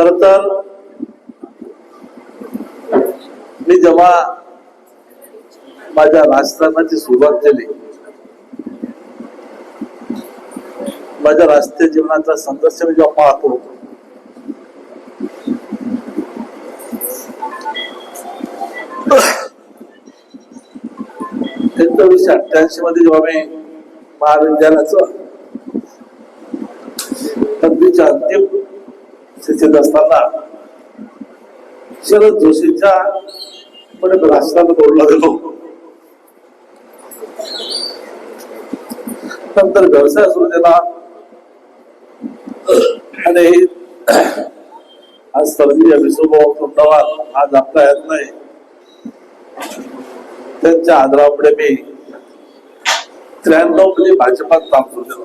खर तर मी जेव्हा माझ्या राजकारणाची सुरुवात केली माझ्या राष्ट्रीय जीवनाचा संघर्ष मी जेव्हा पाहतो एकोणीसशे अठ्ठ्याऐंशी मध्ये जेव्हा मी महाविद्यालयाचं पदवीच्या अंतिम स्थितीत असताना शरद जोशींच्या पण राष्ट्राला बोलला गेलो. नंतर व्यवसाय सुरू केला. आणि आज स्वर्गीय विसुभाऊ आज आपला येत नाही. त्यांच्या आदरापुढे मी त्र्याण्णवमध्ये भाजपात काम सुरू केलं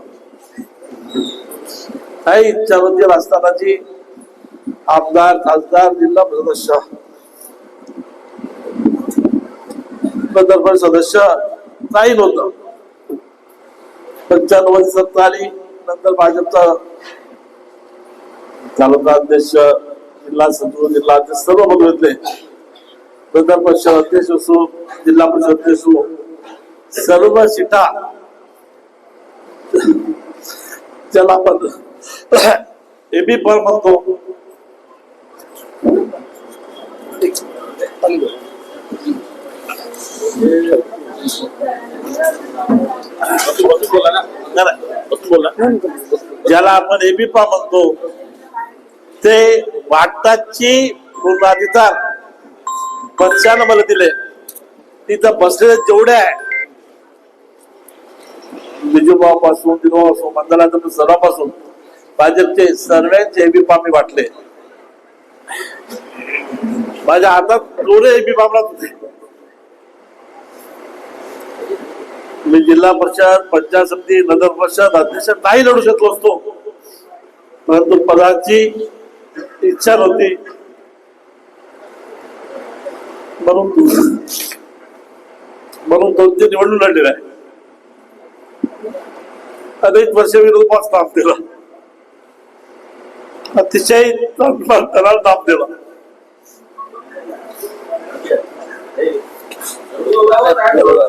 काही इच्छा होती असतानाची आमदार खासदार जिल्हा सदस्य. नंतर सदस्य नाही नव्हतं. पंच्याण्णव सत्ता आली नंतर भाजपचा तालुका अध्यक्ष जिल्हा सचिव जिल्हा अध्यक्ष सर्व बघितले नंतर परिषद अध्यक्ष असो जिल्हा परिषद अध्यक्ष असो सर्व सीटा त्याला आपण एबी पण म्हणतो. ज्याला आपण एबीपा म्हणतो ते वाटाची पूर्णाधिकार पक्षानं मला दिले. तिथं बसलेले जेवढे आहे बिजूभाऊ पासून दिनोबा पासून सर्वापासून भाजपचे सर्वांचे एबीपा मी वाटले. माझ्या हातात दोन्ही बाबरात होते. मी जिल्हा परिषद पंचायत समिती नगर परिषद अध्यक्ष नाही लढू शकलो असतो. परंतु पदाची इच्छा नव्हती. म्हणून म्हणून दोन तीन निवडणूक लढलेला आहे अनेक वर्ष विरोधात ताप दिला अतिशय त्याला नाम दिला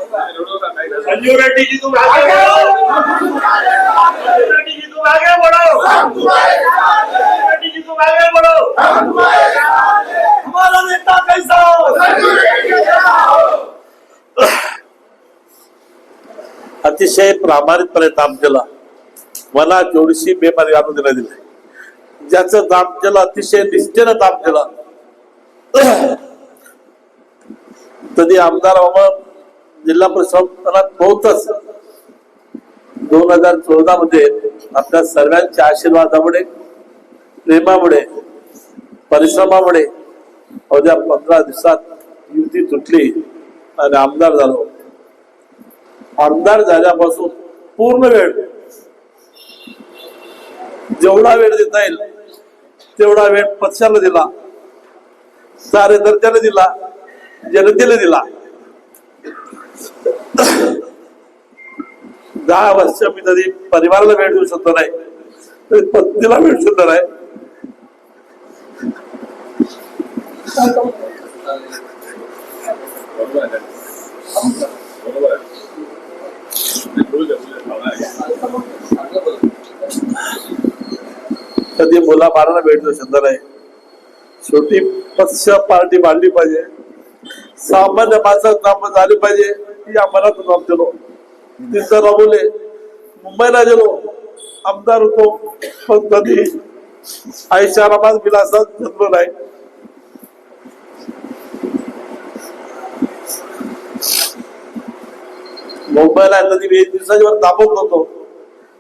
संजीव रेड्डी जी तुम आगे बढ़ो संजीव रेड्डी जी तुम आगे बढ़ो संजीव रेड्डी जी तुम आगे बढ़ो हमारा नेता कैसा हो? अतिशय प्रामाणिकपणे काम केलं. मला जेवढीशी बेमर्यादा दिला दिली ज्याचं दाप केलं अतिशय निष्ठेनं काम केला. तरी आमदार बाबा जिल्हा परिषद बहुतच दोन हजार चौदा मध्ये आपल्या सर्वांच्या आशीर्वादामुळे प्रेमामुळे परिश्रमामुळे अवघ्या पंधरा दिवसात युती तुटली आणि आमदार झालो. आमदार झाल्यापासून पूर्ण वेळ जेवढा वेळ देता येईल तेवढा वेळ पक्षाला दिला कार्यकर्त्याला दिला जनतेला दिला. दहा वर्ष मी तरी परिवाराला वेळ देऊ शकतो नाही तरी पत्नीला वेळ शकतो नाही. कधी मुला बाळाला भेटतो देऊ शकतो नाही शेवटी पक्ष पार्टी मांडली पाहिजे. सामान्य माणसात नाम झाली पाहिजे या मनात काम केलो तिथं राबवले मुंबईला गेलो. आमदार होतो पण कधी आयुष्यारामात विलासात जन्म नाही. मुंबईला कधी वीस दिवसाच्या वर दाबत होतो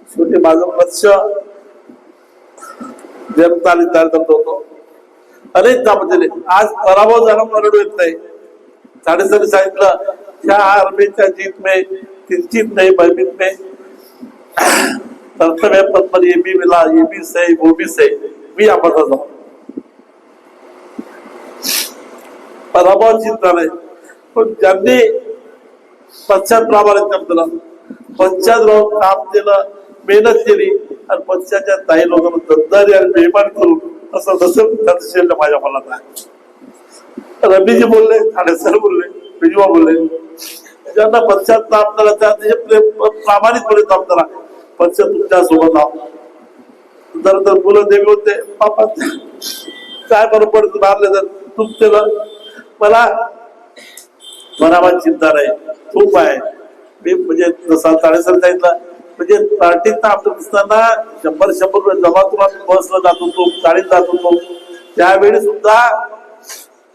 शेवटी माझं लक्ष जनता निर्धार करत होतो अनेक काम केले आज पराभव झाला रडू येत नाही. साडेसाती सांगितलं त्या आर्मीच्या जीत में किंचित नाही भयभीत में. कर्तव्य पद पर ये भी मिला ये भी सही वो भी सही मी आपण जाऊ. पराभव चिंता नाही पण ज्यांनी पश्चात प्रामाणिक काम दिलं पश्चात राहून काम केलं मेहनत केली आणि पक्षाच्या काही लोकांना गद्दारी आणि बेमान करून असं तसं तसं माझ्या मनात आहे. रबीजी बोलले ठाणे सर बोलले बिजवा बोलले. ज्यांना पक्षात ताप करा त्या अतिशय प्रामाणिकपणे ताप करा पक्ष तुमच्यासोबत आहोत. जर तर मुलं देवी होते पापा काय बरं पडत मारले तर तुमचे मला मनावर चिंता नाही खूप आहे. मी म्हणजे जसा साडेसर सांगितलं म्हणजे पार्टीत आपलं दिसताना शंभर शंभर रुपये जमा तुला बसला जात होतो गाडीत जात होतो. त्यावेळी सुद्धा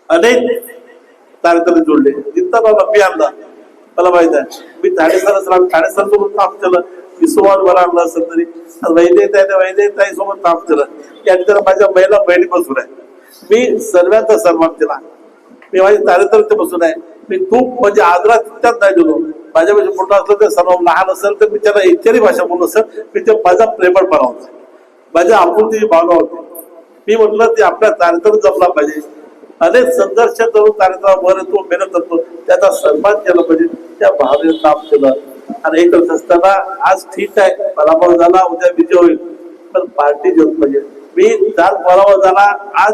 अनेक कार्यक्रम जोडले. जिंता बाबा मी आणला मला माहीत आहे. मी ठाणेसर ठाणेसर सोबत काम केलं. विसोवान मला आणलं असेल तरी. वैद्य आहे वैद्य ताई सोबत काम केलं. या ठिकाणी माझ्या महिला बहिणी बसून आहे. मी सर्वांचा सन्मान केला. मी माझ्या तारेतर बसून आहे. मी खूप म्हणजे आदरात तितक्यात नाही दिलो. माझ्यापेक्षा म्हणजे मोठा असलं तर सर्व लहान असेल तर मी त्याला इत्यादी भाषा बोललो असेल मी ते माझा प्रेमळपणा होता. माझ्या आपुलतीची भावना होती. मी म्हटलं ते आपल्या तारेतर जपला पाहिजे. अनेक संघर्ष करून कार्यक्रमावर तो मेहनत करतो. त्याचा सन्मान केला पाहिजे. त्या भावनेनं काम केलं. आणि हे करत असताना आज ठीक आहे. पराभव झाला उद्या विजय होईल पण पार्टी जिंकली पाहिजे. मी काल पराभव झाला आज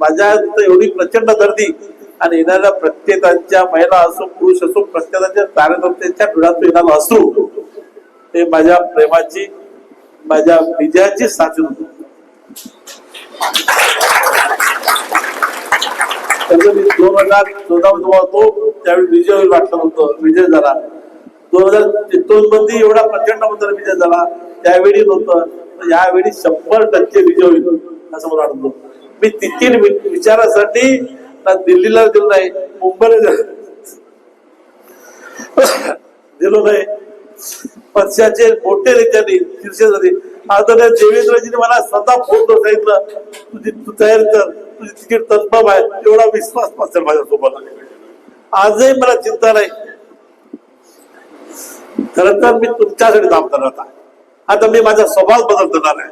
माझ्या एवढी प्रचंड गर्दी. आणि येणाऱ्या प्रत्येकाच्या महिला असो पुरुष असो प्रत्येकाच्या कार्यकर्त्यांच्या डोळ्यातून येणारा असो ते माझ्या प्रेमाची माझ्या विजयाची साथी होती मी दोन हजार चौदा मध्ये होतो त्यावेळी विजय होईल वाटलं होतं विजय झाला. दोन हजार दोन मध्ये एवढा प्रचंड मतदार विजय झाला त्यावेळी नव्हतं यावेळी शंभर टक्के विजय होईल असं मला वाटतं. मी तिथे विचारासाठी ना दिल्लीला दिलं नाही मुंबईला दिलो नाही. पक्षाचे मोठे नेत्यांनी झाले आता देवेंद्रजीने मला स्वतः फोन करून सांगितलं तुझी तू तयारी कर तुझी तिकीट कन्फर्म आहे एवढा विश्वास माझ्या माझ्यासोबत. आजही मला चिंता नाही. खरं तर मी तुमच्यासाठी काम करत आहे. आता मी माझा स्वभाव बदल बदलणार आहे.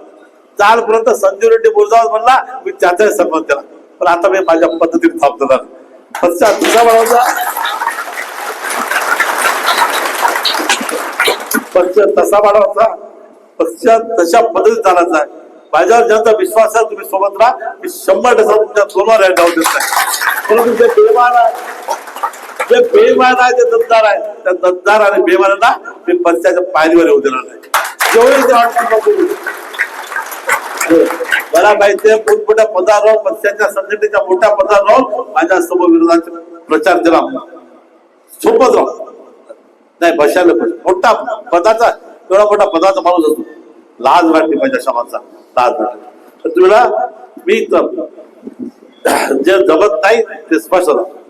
कालपर्यंत संजीव रेड्डी बोलजावत म्हणला मी त्याचाही सन्मान केला पण आता मी माझ्या पद्धतीने काम करणार पक्षा तुझा बनवता पक्ष तसा वाढवायचा पक्ष तशा पद्धतीत चालायचा माझ्यावर ज्यांचा विश्वास आहे तुम्ही सोबत राहा. मी शंभर टक्का तुमच्या सोनार आहे जाऊ देत. नाही परंतु जे बेमान आहे जे बेमान आहे ते दत्तार आहे त्या दत्तार आणि बेमानांना मी पक्षाच्या पायरीवर येऊ देणार नाही. जेवढे ते वाटतं मला माहितीये आहे मोठमोठ्या पदावर राहून पक्षाच्या संघटनेच्या मोठ्या पदावर राहून माझ्यासमोर विरोधाचे प्रचार केला. सोपच राहू नाही बसायला मोठा पदाचा एवढा मोठा पदाचा माणूस असतो. लाज वाटते माझ्या समाजचा लाज वाटते. तर तुला मी तर जे जमत नाही ते स्पष्ट राहतो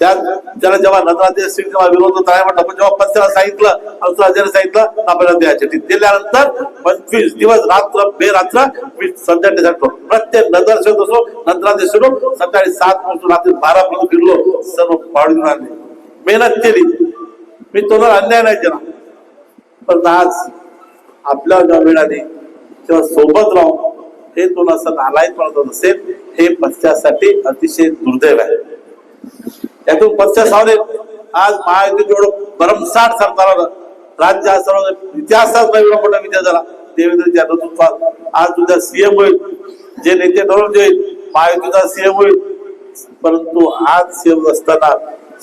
त्या त्याला जेव्हा नगराध्यक्ष सिंग जेव्हा विरोध होता म्हटलं पण जेव्हा पक्षाला सांगितलं अल्पराज्याने सांगितलं आपल्याला द्यायचे. दिल्यानंतर पंचवीस दिवस रात्र बेरात्र मी संध्याकाळी प्रत्येक नगरसेवक असो नगराध्यक्ष असो सकाळी सात पासून रात्री बारा पर्यंत फिरलो सर्व पाडून आणले मेहनत केली. मी तुला अन्याय नाही केला. पण आज आपल्या जेव्हा वेळ तेव्हा सोबत राहून हे तुला असं नालायक म्हणत असेल हे पक्षासाठी अतिशय दुर्दैव आहे. यातून पक्ष सावरे. आज महायुती एवढं भरमसाठ सरकार आलं राज्य हा सर्व इतिहासात एवढा मोठा विजय झाला. देवेंद्रच्या नेतृत्वात आज तुझा सीएम होईल. जे नेते ठरवून होईल महायुतीचा सीएम होईल. परंतु आज सीएम असताना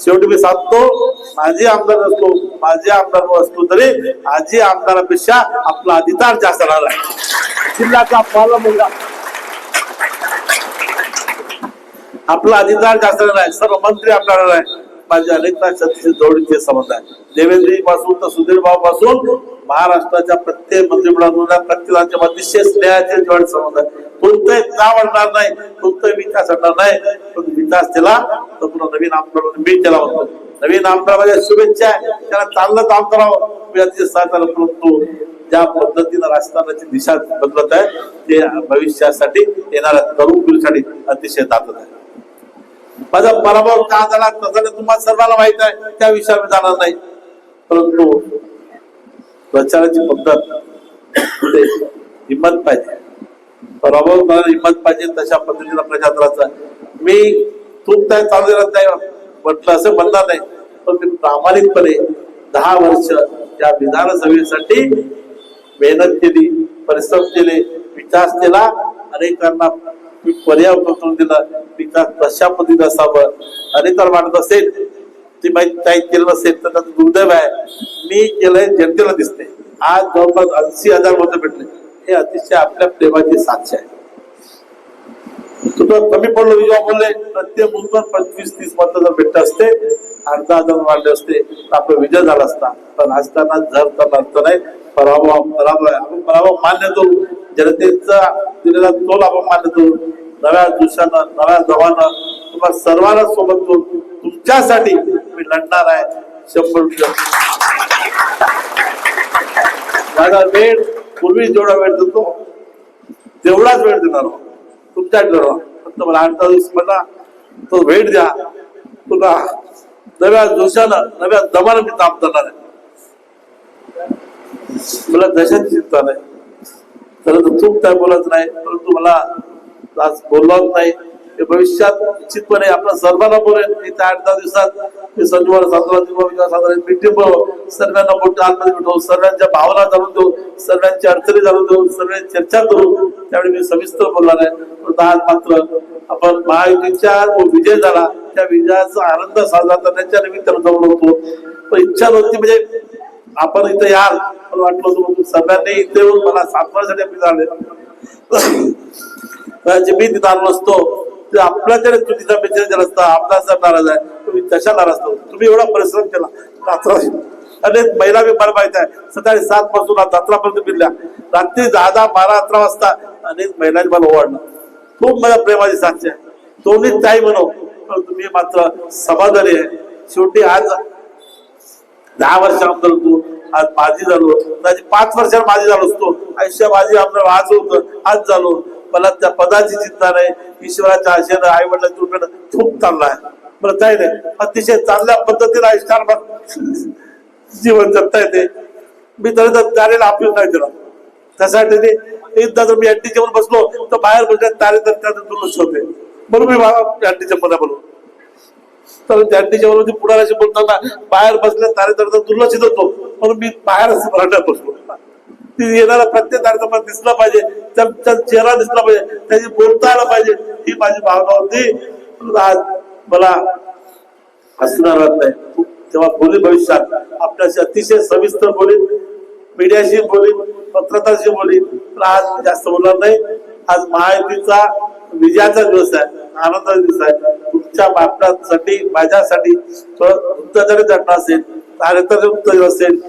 शेवटी मी सांगतो माझे आमदार असतो माझे आमदार असतो तरी आजी आमदारापेक्षा आपला अधिकार जास्त राहणार आहे जिल्ह्याचा पाला मुलगा. आपला अधिकार जास्त नाही सर्व मंत्री आपल्याला नाही. माझे अनेकदा छत्तीस जोडीचे संबंध आहे. देवेंद्रजी पासून तर सुधीर भाऊ पासून महाराष्ट्राच्या प्रत्येक मंत्रिमंडळातून प्रत्येकांच्या अतिशय स्नेहाचे जवळ संबंध आहे कोणतंही नाव आणणार नाही कोणताही विकास आणणार नाही पण विकास दिला तर पुन्हा नवीन आमदार मी त्याला म्हणतो. नवीन आमदार माझ्या शुभेच्छा आहे. त्याला चांगलं काम करावं मी अतिशय सहकार्य करतो. ज्या पद्धतीनं राजकारणाची दिशा बदलत आहे ते भविष्यासाठी येणाऱ्या तरुण पिढीसाठी अतिशय दाखवत आहे. माझा पराभव का झाला कसा तुम्हाला सर्वांना माहीत आहे त्या विषयावर मी जाणार नाही. परंतु प्रचाराची पद्धत हिंमत पाहिजे. पराभव करायला हिंमत पाहिजे तशा पद्धतीनं प्रचार करायचा. मी तूप काय चालू राहत नाही म्हटलं असं म्हणणार नाही पण मी प्रामाणिकपणे दहा वर्ष या विधानसभेसाठी मेहनत केली परिश्रम केले विकास केला अनेकांना मी पर्याय करून दिला. विकास कशा पद्धतीने असावं. आणि तर वाटत असेल ते माहिती काही केलं नसेल तर त्याचं दुर्दैव आहे. मी केलंय जनतेला दिसते आज जवळपास ऐंशी हजार मतं भेटले. हे अतिशय आपल्या प्रेमाचे साक्ष आहे. तुला कमी पडलो विजय बोलले प्रत्येक मुलगा पंचवीस तीस मतं जर भेटत असते अर्धा हजार वाढले असते तर आपला विजय झाला असता. पण असताना जर तर अर्थ नाही पराभव पराभव आपण पराभव मान्य करू जनतेचा दिलेला तोल आपण मानतो नव्या दिवसानं नव्या जवानं तुम्हाला सर्वांना सोबत घेऊन तुमच्यासाठी मी लढणार आहे. शंभर टक्के. माझा वेळ पूर्वी जेवढा वेळ देतो तेवढाच वेळ देणार आहोत. तुमच्याकडे फक्त मला आठ दिवस मला तो वेळ द्या. पुन्हा नव्या जोशानं नव्या दमानं मी काम करणार आहे. मला दशाची चिंता नाही. तर चूक काय बोलत नाही परंतु मला आज बोललाच नाही. ते भविष्यात निश्चितपणे आपल्या सर्वांना बोलेल येत्या आठ दहा दिवसात मी संजूवर साजरा विकास मीटिंग बघ सर्वांना मोठ्या आतमध्ये भेटवू सर्वांच्या भावना जाणून देऊ सर्वांची अडचणी जाणून देऊ सर्वांची चर्चा करू. त्यावेळी मी सविस्तर बोलणार आहे. पण आज मात्र आपण महायुतीच्या जो विजय झाला त्या विजयाचा आनंद साजरा करण्याच्या निमित्तानं जवळ होतो. पण इच्छा नव्हती म्हणजे आपण इथं याल. मला वाटलं होतं म्हणून इथे येऊन मला सातवासाठी आपली झाले मी तिथं आलो असतो ते आपल्याकडे चुकीचा मेसेज दिला असता आमदार साहेब नाराज आहे. तुम्ही कशा नाराज असतो तुम्ही एवढा परिश्रम केला. रात्र अनेक महिला बी मला माहीत आहे सकाळी सात पासून अकरापर्यंत फिरल्या रात्री दहा दहा बारा अकरा वाजता अनेक महिलांनी मला ओवाळलं. खूप माझ्या प्रेमाची साक्ष आहे. दोन्ही ताई म्हणू पण तुम्ही मात्र समाधानी आहे. शेवटी आज दहा वर्ष आमदार होतो. आज माझी झालो माझी म्हणजे पाच वर्षात माझी झालो असतो आयुष्य माझी आमचं आज होतं आज झालो. मला त्या पदाची चिंता नाही. ईश्वराच्या आशेनं आई वडिलांच्या कृपेनं खूप चालला आहे. बरं काही नाही अतिशय चांगल्या पद्धतीने आयुष्यान जीवन जगता येते. मी तरी तर तारेला अपील नाही दिला त्यासाठी ते एकदा जर मी अँटी जेवण बसलो तर बाहेर बसल्या तारे तर त्याचं दुर्लक्ष होते. म्हणून मी अँटी जेवण बोलू तर त्यांच्या वरती पुढाऱ्याशी बोलताना बाहेर बसले तारे तर दुर्लक्षित होतो म्हणून मी बाहेर असं भांडण्यात बसलो. ती येणारा प्रत्येक कार्यक्रमात दिसला पाहिजे. त्यांचा चेहरा दिसला पाहिजे. त्याची बोलता आला पाहिजे. ही माझी भावना होती. आज मला हसणार नाही. तेव्हा बोली भविष्यात. आपल्याशी अतिशय सविस्तर बोली मीडियाशी बोली पत्रकाराशी बोली पण आज जास्त बोलणार नाही. आज महायुतीचा विजयाचा दिवस आहे आनंदाचा दिवस आहे. तुमच्या बापण्यासाठी माझ्यासाठी थोडं तुमचा जरी घटना असेल कार्यक्रम उत्तर असेल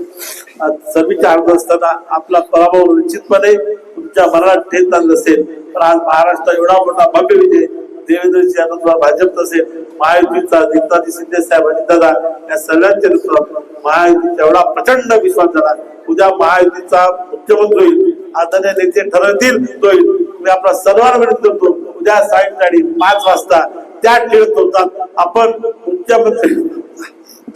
सभेच्या अर्ज असताना आपला पराभव निश्चितपणे तुमच्या मनाला ठेच असेल नसेल पण आज महाराष्ट्र एवढा मोठा भव्य विजय देवेंद्रजी यांना तुला भाजप नसेल महायुतीचा नेताजी शिंदे साहेब दादा या सगळ्यांच्या नेतृत्वात महायुतीचा एवढा प्रचंड विश्वास झाला. उद्या महायुतीचा मुख्यमंत्री होईल आदरणीय नेते ठरवतील तो होईल मी आपला सर्वांना विनंती करतो उद्या सायंकाळी पाच वाजता त्या ठेवत होतात आपण मुख्यमंत्री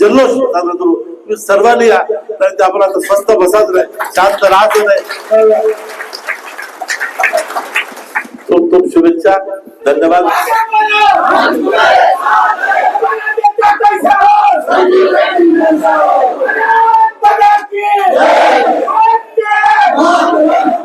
जल्लोष साजरा करू. तुम्ही सर्वांनी या नाही ते आपण आता स्वस्त बसाच नाही शांत राहत नाही. खूप खूप शुभेच्छा. ধন্যবাদ Yeah.